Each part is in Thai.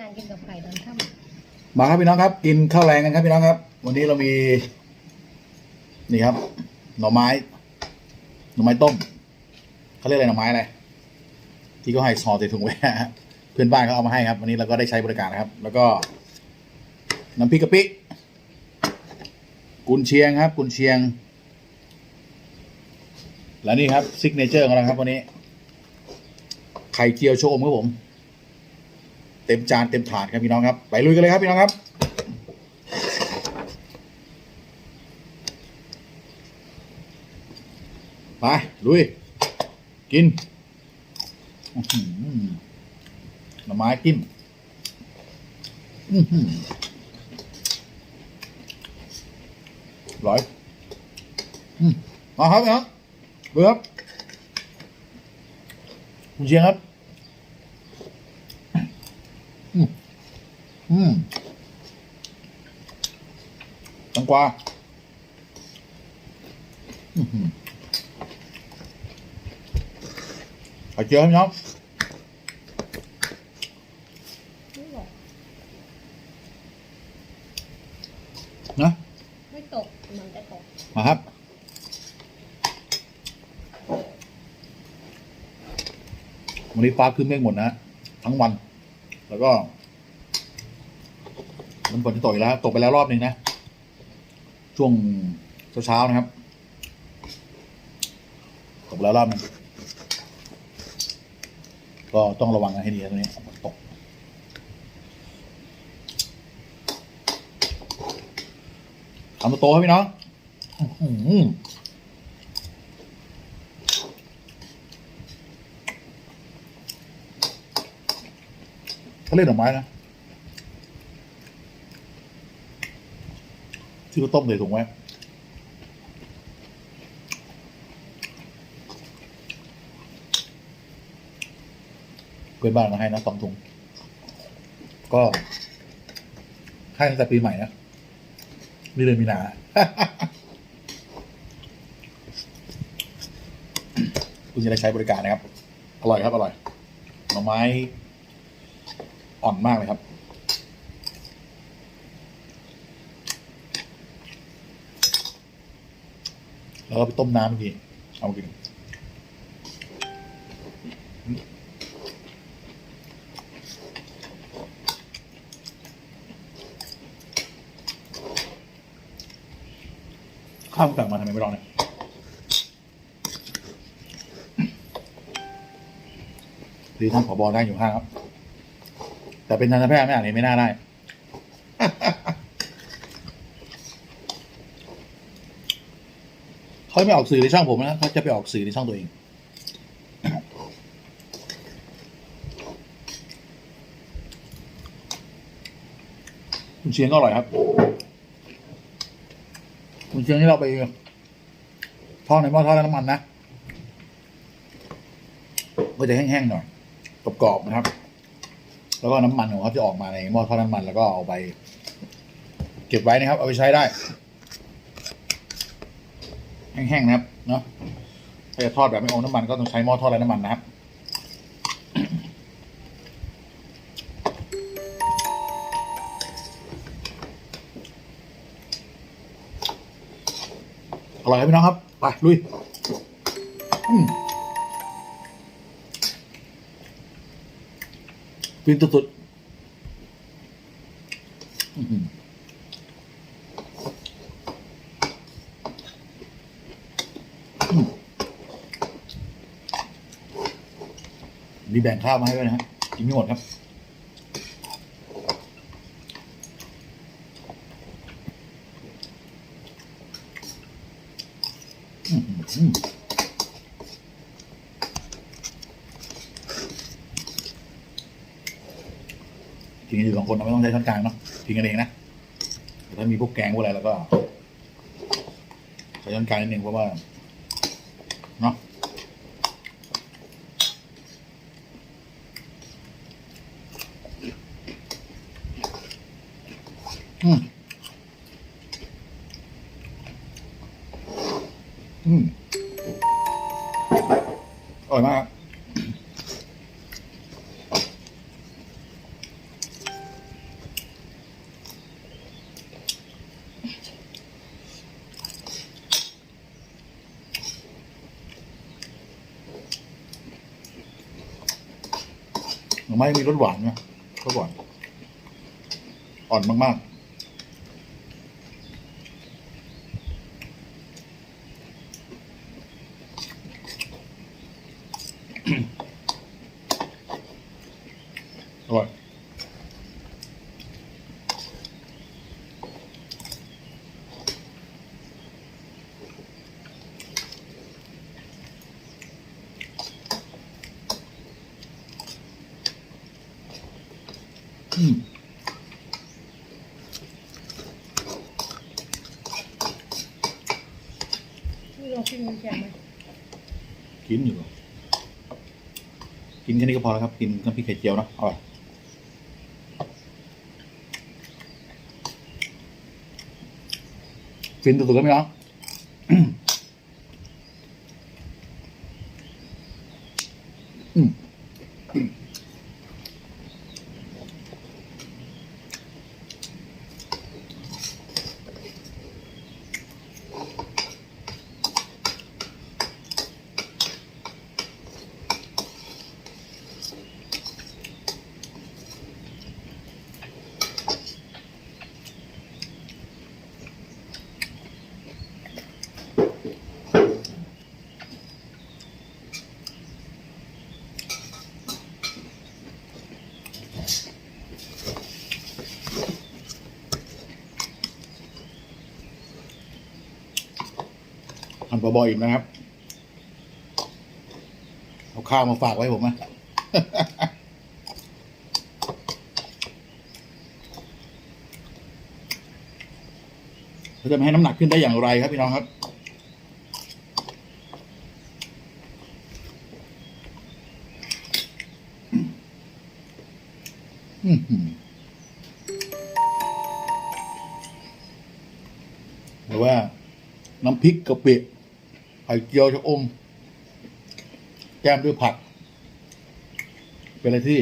งานกินกับไก่ตอนค่มาครับพี่น้องครับ กินข้าวแรงกันครับพี่น้องครับ วันนี้เรามี นี่ครับ หน่อไม้ หน่อไม้ต้มเขาเรียกอะไรหน่อไม้อะไรที่เขาให้ซอใส่ถุงไว้เพื่อนบ้านเขาเอามาให้ครับ วันนี้เราก็ได้ใช้บริการนะครับ แล้วก็ น้ำพริกกะปิกุนเชียงครับ กุนเชียง และนี่ครับซิกเนเจอร์ของเราครับวันนี้ไข่เจียวโชมครับผม เต็มจานเต็มถาดครับพี่น้องครับ ไปลุยกันเลยครับพี่น้องครับ ไปลุย กินอื้อหือหน่อไม้กินอื้อหือร้อยอืมมาครับพี่น้องเบื่อครับคุณเชียงครับ อืมตังกวาอื้อหือไข่เจียวครับพี่น้องำไม่หรอกนะไม่ตก มันจะตก มาครับวันนี้ฟ้าคืนเมฆหมดนะ ทั้งวัน แล้วก็ มันฝนจะตกอีกแล้ว ตกไปแล้วรอบหนึ่งนะ ช่วงเช้าๆนะครับ ตกแล้วรอบนึงก็ต้องระวังกันให้ดีตรงนี้ฝนตก ทำตัวโตให้พี่น้องเขาเล่นดอกไม้นะ ที่เขาต้มเลยถุงไว้เพื่อนบ้านมาให้นะสองถุง ก็ให้ตั้งแต่ปีใหม่นะนี่เลยมีนาคุณจะได้ใช้บริการนะครับ อร่อยครับ อร่อยหน่อไม้ อ่อนมากเลยครับ แล้วก็ไปต้มน้ำเมื่อกี้เอามากินข้าวมันสั่งมาทำไมไม่รองเนี่ยดีท่านผบได้อยู่ข้างครับ แต่เป็นทันตแพทย์ไม่อ่านเห็นไม่น่าได้ เขาไม่ออกสื่อในช่องผมนะเขาจะไปออกสื่อในช่องตัวเองคุณเชียงก็อร่อยครับคุณเชียงที่เราไปทอดในหม้อทอดน้ำมันนะก็จะแห้งๆหน่อยกรอบๆนะครับ แล้วก็น้ำมันของเขาจะออกมาในหม้อทอดน้ำมันแล้วก็เอาไป เก็บไว้นะครับ เอาไปใช้ได้ แห้งๆนะครับเนาะถ้าจะทอดแบบไม่อมน้ำมันก็ต้องใช้หม้อทอดไร้น้ำมันนะครับอร่อยครับพี่น้องครับ ไป ลุยฟินสุดๆอื้อหืออืม มีแบ่งข้าวมาให้ด้วยนะฮะกินไม่หมดครับ อื้อหือกินกันอยู่สองคนเราไม่ต้องใช้ช้อนกลางเนาะกินกันเองนะแต่ถ้ามีพวกแกงพวกอะไรแล้วก็ใช้ช้อนกลางนิดนึงเพราะว่า อืมอืมอร่อยมากไม่มีรสหวานนะรสหวาน อ่อนมาก ๆ อืมนี่เรากินมันแจ่มไหมกินอยู่หรอกินแค่นี้ก็พอแล้วครับ กินน้ำพริกไข่เจียวเนะอร่อยฟินสุดๆแล้วไหมน้องอืม ปลาบอยอีกนะครับ เอาข้าวมาฝากไว้ผมนะเราจะไม่ให้น้ำหนักขึ้นได้อย่างไรครับพี่น้องครับหรือว่าน้ำพริกกะปิ ข่เจียวชะอม แก้มด้วยผัก เป็นอะไรที่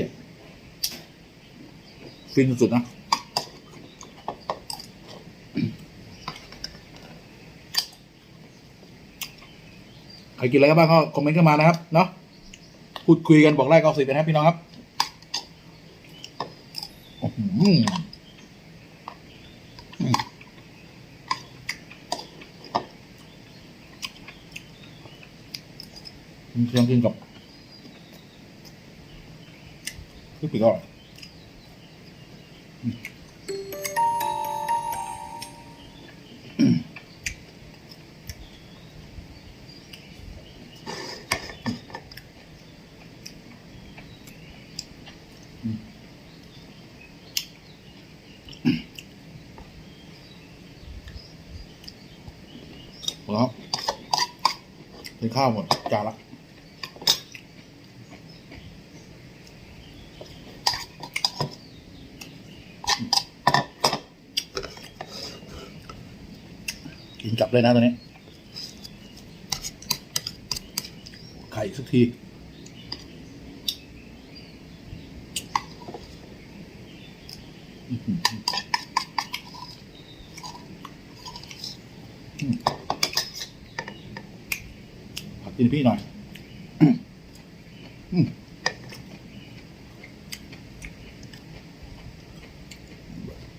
ฟินสุดนะ ใครกินอะไรกันบ้างก็คอมเมนต์เข้ามานะครับ เนาะพูดคุยกันบอกไล่กอสิบนะครับพี่น้องครับอื้อหืออืม มันเคียงกินกับพริกปีก็อร่อยอืมหมดแล้วครับกินข้าวหมดจานละ กินกลับเลยนะตัวนี้ ไข่สักทีผัดกินพี่หน่อย อืม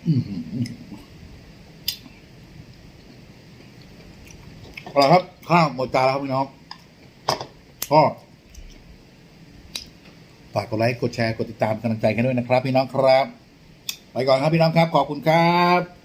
อื้อหือ เอาละครับ ข้าวหมดจานแล้วครับพี่น้องก็ฝากกดไลค์กดแชร์กดติดตามกำลังใจกันด้วยนะครับ พี่น้องครับ ไปก่อนครับพี่น้องครับ ขอบคุณครับ